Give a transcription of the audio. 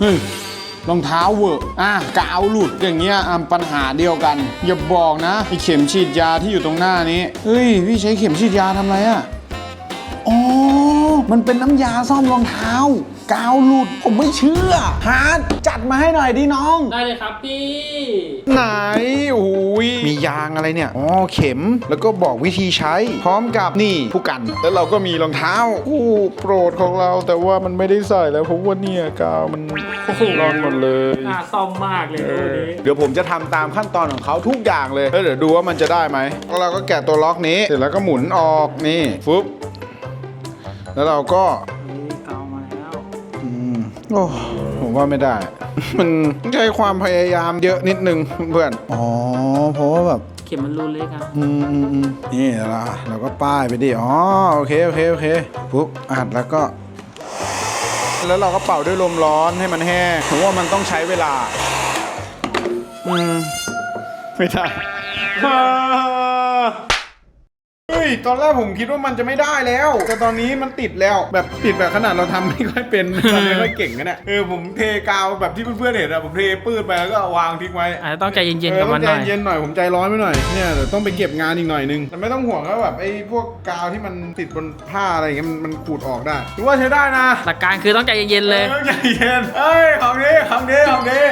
เฮ้ยรองเท้าเวอะอะกาวหลุดอย่างเงี้ยอะปัญหาเดียวกัน อย่าบอกนะไอเข็มฉีดยาที่อยู่ตรงหน้านี้ เฮ้ย พี่ใช้เข็มฉีดยาทำไรอะอ๋อ มันเป็นน้ำยาซ่อมรองเท้า กาวหลุดผมไม่เชื่อฮาร์ดจัดมาให้หน่อยดิน้อง ได้เลยครับพี่ ไหนโอ้ยมียางอะไรเนี่ยอ๋อเข็มแล้วก็บอกวิธีใช้ พร้อมกับนี่ผู้กัน แล้วเราก็มีรองเท้าอู้โปรดของเราแต่ว่ามันไม่ได้ใส่แล้วผมว่าเนี่ยกาวมันโอ้โห ร้อนหมดเลยน่าซ่อมมากเลยตัวนี้เดี๋ยวผมจะทำตามขั้นตอนของเขาทุกอย่างเลยแล้วเดี๋ยวดูว่ามันจะได้ไหมแล้วเราก็แกะตัวล็อกนี้เสร็จแล้วก็หมุนออกนี่ฟึบ แล้วเราก็นี่เกามาแล้วอืมโอ้ผมว่าไม่ได้ มันใช้ความพยายามเยอะนิดนึงเพื่อนๆอ๋อเพราะว่าแบบเข็มมันรูเล็กอะอืมอืมอืมนี่ละเราก็ป้ายไปดิอ๋อโอเคโอเคโอเคปุ๊บอัดแล้วก็ แล้วเราก็เป่าด้วยลมร้อนให้มันแห้งผมว่ามันต้องใช้เวลา อืม ไม่ได้เฮ้ ย ตอนแรกผมคิดว่ามันจะไม่ได้แล้ว แต่ตอนนี้มันติดแล้ว แบบติดแบบขนาดเราทำไม่ค่อยเป็นทำไม่ค่อยเก่งกันอะเออผมเทกาวแบบที่เพื่อนๆเห็นอะผมเทปื้ดไปแล้วก็วางทิ้งไว้อาจจะต้องใจเย็นๆกับมันหเอน่ออยต้องใจเย็นหน่อยผมใจร้อนไปหน่อยเนี่ยเดี๋ยวต้องไปเก็บงานอีกหน่อยนึงแต่ไม่ต้องห่วงว่าแบบไอ้พวกกาวที่มันติดบนผ้าอะไรอย่างเงี้ยมันมันขูดออกได้ถือว่าใช้ได้นะหลักการคือต้องใจเย็นๆเลยออใจเย็นเอ้ยของนี้ของนี้ของนี้